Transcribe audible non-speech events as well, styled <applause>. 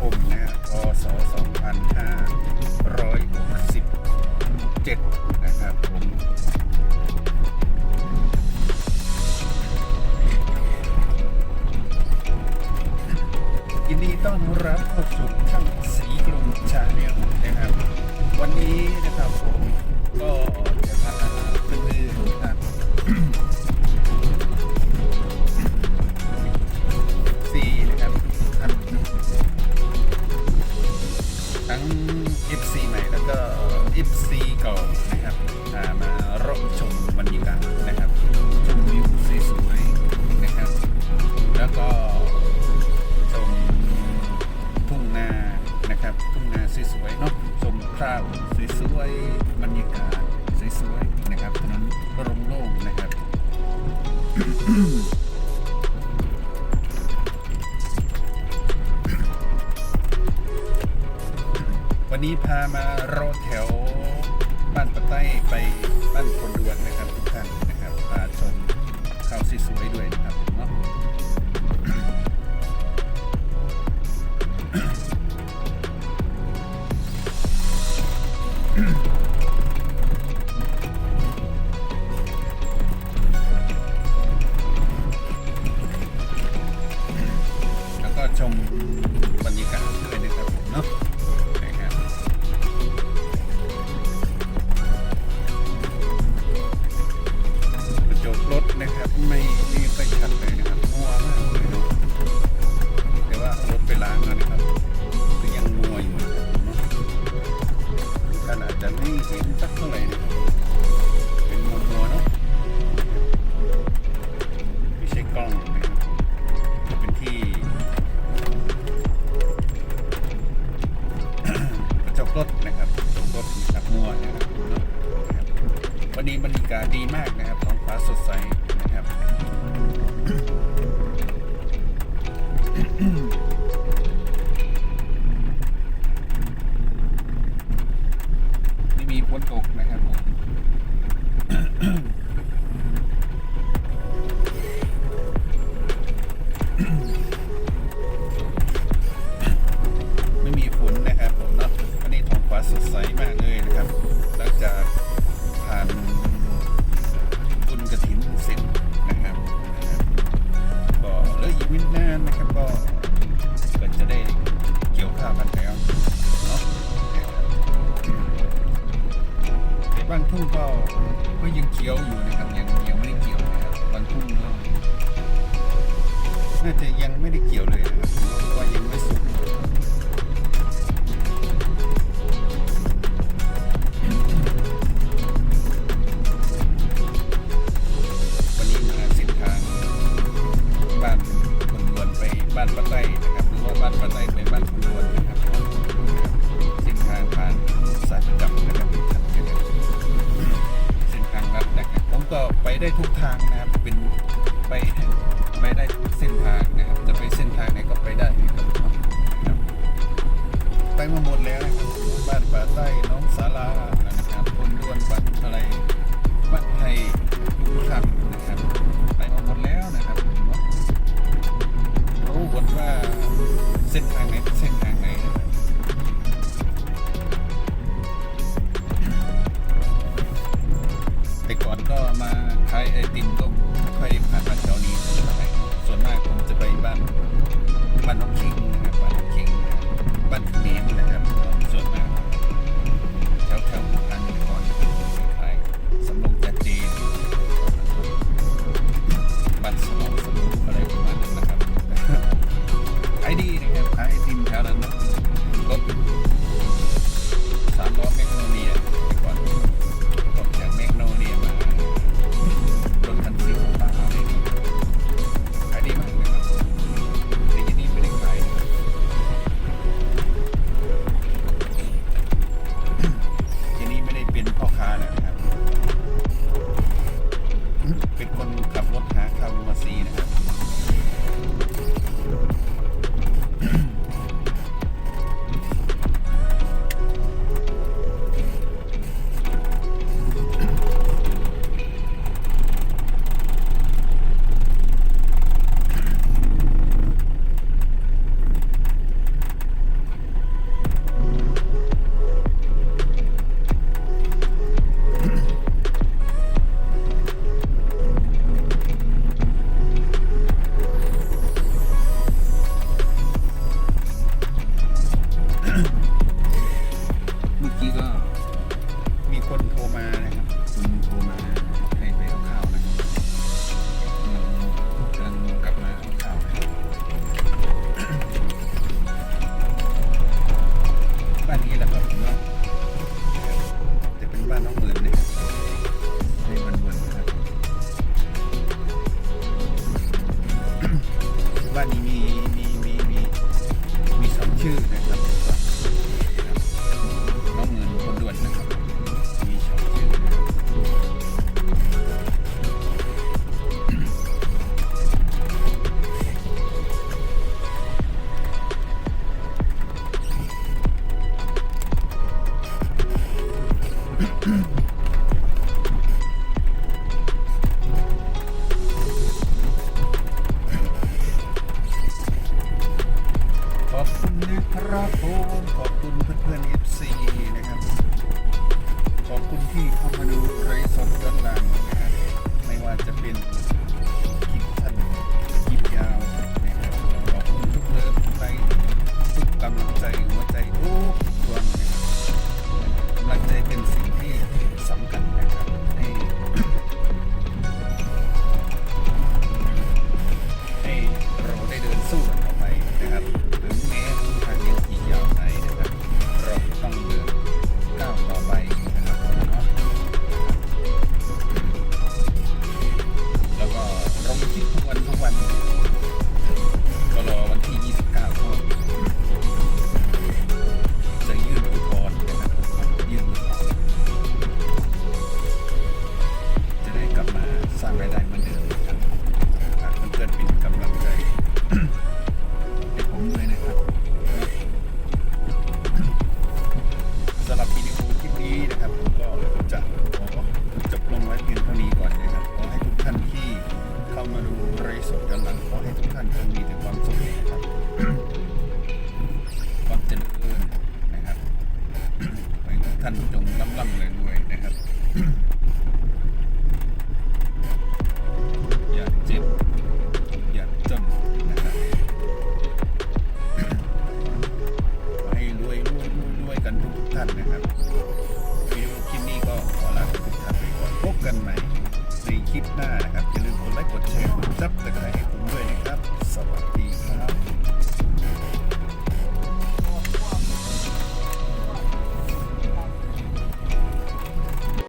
Oh, it's. ภาพสวยๆบรรยากาศสวยๆนะครับถนนร่มโล่งนะครับวันนี้พามารอแถวบ้านปะไต้ไปบ้านคนดวนนะครับทุกท่านนะครับพาชมข่าวสวยๆด้วยนะครับเนาะ Hmm. <clears throat> ไม่เห็นสักเท่าไหร่นะครับเป็นมัวมัวเนาะไม่ใช่กล้องนะครับเป็นที่กระจกรถนะครับกระจกรถนะครับมัวนะครับวันนี้บรรยากาศดีมากนะครับท้องฟ้าสดใส เคี้ยวอยู่นะครับยังยังไม่ได้เกี่ยวนะครับวันพรุ่งน่าจะยังไม่ได้เกี่ยวเลยนะ ทางนะครับเป็นไปไปได้เส้นทางนะครับ จะไปเส้นทางไหนก็ไปได้ครับไปมาหมดแล้วบ้านป่าใต้น้องสารานะครับคนด้วนปัตรอะไรบ้านไทย to ขอบคุณเพื่อนๆ FC นะครับ ขอบคุณที่เข้ามาดูไลฟ์สดด้านหลังนะครับไม่ว่าจะเป็นกิปสั้นกิปยาวนะครับขอบคุณทุกเลิฟทุกไลค์ทุกกำลังใจหัวใจทุกันใหม่ในคลิปหน้านะครับอย่าลืมกดไลค์กดแชร์กดซับสไครต์ให้ผมด้วยนะครับ สวัสดีครับ